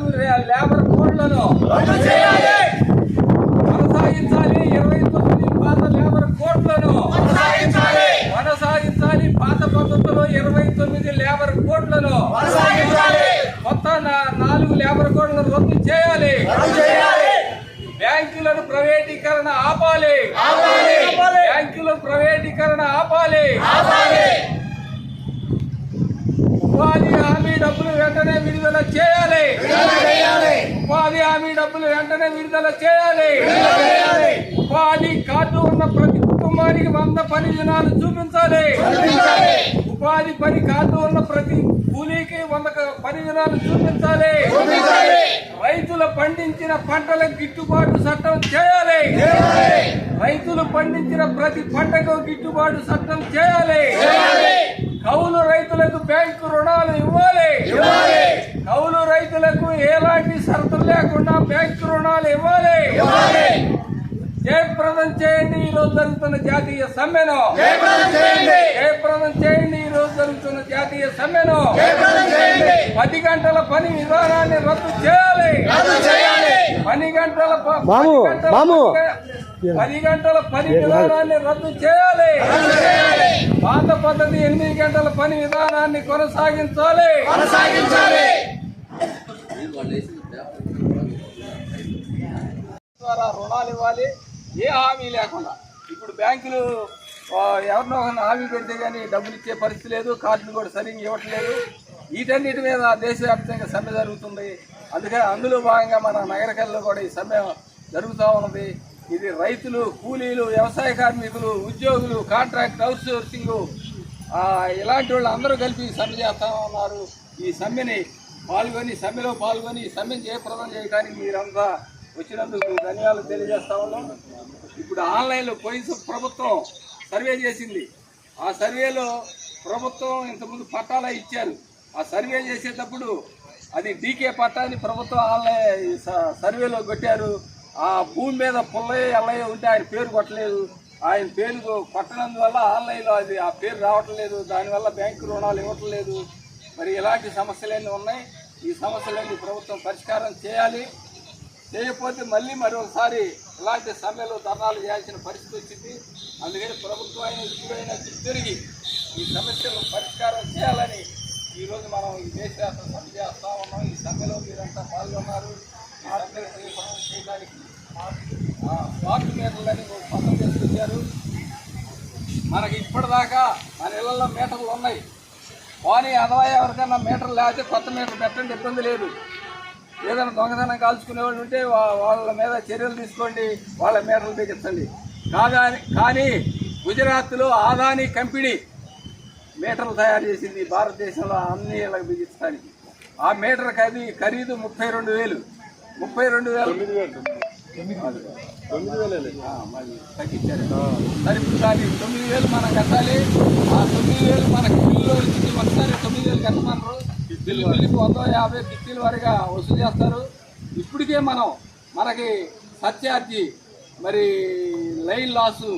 Labour కోడ్లను కొనసాగించాలి. ఇరవై తొమ్మిది పాత లేబర్ కోడ్లను కొనసాగించాలి. పాత పద్ధతిలో ఇరవై తొమ్మిది లేబర్ కోడ్లను కొత్త నాలుగు లేబర్ కోడ్లను రద్దు చేయాలి. బ్యాంకులను ప్రైవేటీకరణ ఆపాలి. బ్యాంకుల ప్రైవేటీకరణ ఆపాలి. ఉపాధి హామీ డబ్బులు వెంటనే విడుదల చేయాలి. ఉపాధి హామీ డబ్బులు వెంటనే విడుదల చేయాలి. ఉపాధి కార్డు ఉన్న ప్రతి కుటుంబానికి వంద పని దినాలు చూపించాలి. ఉపాధి పని కార్డు ఉన్న ప్రతి కూలీకి వంద పని దినాలు చూపించాలి. రైతులు పండించిన పంటలకు గిట్టుబాటు చట్టం చేయాలి. రైతులు పండించిన ప్రతి పంటకు గిట్టుబాటు చట్టం చేయాలి. బ్యాంకు రుణాలు ఇవ్వాలి. కౌలు రైతులకు ఎలాంటి షరతులు లేకుండా బ్యాంకు రుణాలు ఇవ్వాలి. జయప్రదం చేయండి. ఈ రోజు జరుగుతున్న జాతీయ సమ్మెను జయప్రదం చేయండి. ఈ రోజు జరుగుతున్న జాతీయ సమ్మెను పది గంటల పని విధానాన్ని రద్దు చేయాలి. పని గంటల పది గంటల. పని- విధానాన్ని రద్దు చేయాలి. పాత పద్ధతి ఎనిమిది గంటల పని విధానాన్ని కొనసాగించాలి. ద్వారా రుణాలు ఇవ్వాలి. ఏ హామీ లేకుండా. ఇప్పుడు బ్యాంకులు ఎవరినో హామీ పెడితే కానీ డబ్బులు ఇచ్చే పరిస్థితి లేదు కార్డులు కూడా సరిగ్గా ఇవ్వట్లేదు. వీటన్నిటి మీద దేశవ్యాప్తంగా సమ్మె జరుగుతుంది. అందుకని అందులో భాగంగా మన నగరకల్లో కూడా ఈ సమ్మె జరుగుతూ ఉన్నది. ఇది రైతులు కూలీలు వ్యవసాయ కార్మికులు ఉద్యోగులు కాంట్రాక్ట్ అవుట్ సోర్సింగ్ ఇలాంటి వాళ్ళు అందరూ కలిపి సమ్మె చేస్తా ఉన్నారు. ఈ సమ్మెని పాల్గొని సమ్మెలో పాల్గొని ఈ సమ్మెను జయప్రదం చేయడానికి మీరంతా వచ్చినందుకు ధన్యవాదాలు తెలియజేస్తా ఉన్నాం. ఇప్పుడు ఆన్లైన్లో పోయిన ప్రభుత్వం సర్వే చేసింది. ఆ సర్వేలో ప్రభుత్వం ఇంతకుముందు పట్టాలా ఇచ్చారు. ఆ సర్వే చేసేటప్పుడు అది డీకే పట్టాని ప్రభుత్వం ఆన్లైన్ స- సర్వేలో కొట్టారు. ఆ భూమి మీద పుల్లయ్య ఎల్లయ్య ఉంటే ఆయన పేరు కొట్టలేదు. ఆయన పేరు కొట్టనందువల్ల ఆన్లైన్లో అది ఆ పేరు రావటం లేదు దానివల్ల బ్యాంకు రుణాలు ఇవ్వటం లేదు మరి ఇలాంటి సమస్యలన్నీ ఉన్నాయి. ఈ సమస్యలన్నీ ప్రభుత్వం పరిష్కారం చేయాలి. చేయకపోతే మళ్ళీ మరొకసారి ఇలాంటి సమ్మెలో ధర్నాలు చేయాల్సిన పరిస్థితి వచ్చింది. అందుకని ప్రభుత్వం అయిన ఇప్పుడైనా తిరిగి ఈ సమస్యలు పరిష్కారం చేయాలని ఈరోజు మనం ఈ దేశ సమ్మె చేస్తూ ఉన్నాం. ఈ సమ్మెలో మీరంతా పాల్గొన్నారు. వాటర్ సమ్మెను జయప్రదం చేయడానికి మీటర్లని తీసుకొచ్చారు మనకి ఇప్పటిదాకా మన ఇళ్ళలో మీటర్లు ఉన్నాయి. పోనీ అదవా ఎవరికైనా మీటర్ లేకపోతే కొత్త మీటర్ పెట్టండి ఇబ్బంది లేదు. ఏదైనా దొంగతనం కాల్చుకునే వాళ్ళు ఉంటే వాళ్ళ మీద చర్యలు తీసుకోండి వాళ్ళ మీటర్లు తెగించండి కాదా కానీ గుజరాత్లో ఆదాని కంపెనీ మీటర్లు తయారు చేసింది. భారతదేశంలో అన్ని ఇళ్ళకి బిగించడానికి. ఆ మీటర్ ఖరీ ఖరీదు ముప్పై రెండు వేలు. ముప్పై రెండు వేలు. మరి తగ్గించారు. సరే ఇప్పుడు తొమ్మిది వేలు మనం కట్టాలి. ఆ తొమ్మిది వేలు మనకి బిల్లు వచ్చింది ఒకసారి తొమ్మిది వేలు కట్టమన్నారు. బిల్లు బిల్లుకి వంద యాభై కిస్తీల వరగా వసూలు చేస్తారు. ఇప్పటికే మనం మనకి సత్యార్థి మరి లైన్ లాసు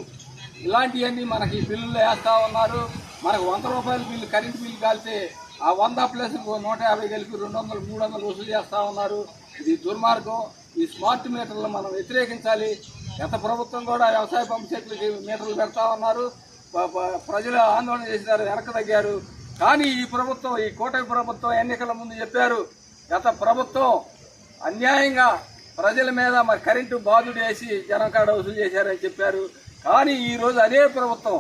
ఇలాంటివన్నీ మనకి బిల్లులు వేస్తూ ఉన్నారు. మనకు వంద రూపాయల బిల్లు కరెంట్ బిల్లు కాలితే ఆ వంద ప్లస్ నూట యాభై కలిపి రెండు వందలు మూడు వందలు వసూలు చేస్తూ ఉన్నారు. ఇది దుర్మార్గం. ఈ స్మార్ట్ మీటర్లు మనం వ్యతిరేకించాలి. గత ప్రభుత్వం కూడా వ్యవసాయ పంపు మీటర్లు పెడతా ఉన్నారు. ప్రజలు ఆందోళన చేసినారు వెనక తగ్గారు. కానీ ఈ ప్రభుత్వం ఈ కూటమి ప్రభుత్వం ఎన్నికల ముందు చెప్పారు గత ప్రభుత్వం అన్యాయంగా ప్రజల మీద మరి కరెంటు బాధుడు వేసి జనం కాడ వసూలు చేశారని చెప్పారు. కానీ ఈరోజు అదే ప్రభుత్వం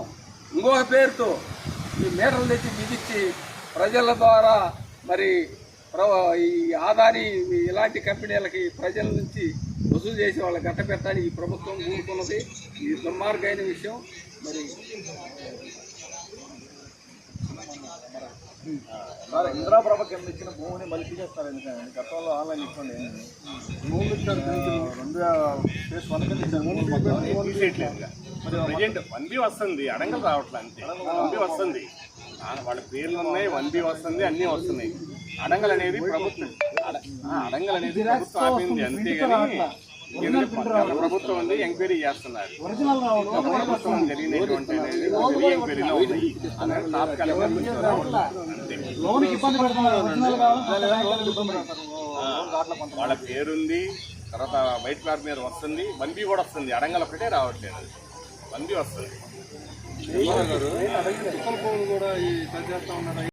ఇంకొక పేరుతో ఈ మీటర్లు తెచ్చి బిగించి ప్రజల ద్వారా మరి ప్ర- ఈ ఆదాని ఇలాంటి కంపెనీలకి ప్రజల నుంచి వసూలు చేసి వాళ్ళ గట్ట పెట్టడానికి ఈ ప్రభుత్వం కూరుకున్నది ఇది దుర్మార్గమైన విషయం. మరి సార్ ఇంద్రాప్రభ కింద ఇచ్చిన భూమిని మలిపి చేస్తారు? ఎందుకంటే గతంలో ఆన్లైన్ ఇచ్చుకోండి భూములు ఇచ్చారు రెండు ఫేస్ వన్ కింద ఇచ్చారు. భూములు మొత్తం. ప్రజెంట్ వన్ బి వస్తుంది. అడంగలు రావట్లేదు అంతే. వన్ బి వస్తుంది. వాళ్ళ పేర్లు ఉన్నాయి బి వస్తుంది అన్నీ వస్తున్నాయి. అడంగల్ అనేది ప్రభుత్వం అడంగల్ అనేది ప్రభుత్వం ఆపింది అంతేగాని ప్రభుత్వం ఉంది ఎంక్వైరీ చేస్తున్నారు. ప్రభుత్వం జరిగినటువంటి ఎంక్వైరీలో వాళ్ళ పేరుంది తర్వాత వైట్ కార్డ్ మీద వస్తుంది వన్ బి కూడా వస్తుంది. అడంగల్ ఒకటే రావట్లేదు. వన్ బి వస్తుంది. కూడా ఈ పని చేస్తా ఉన్నారు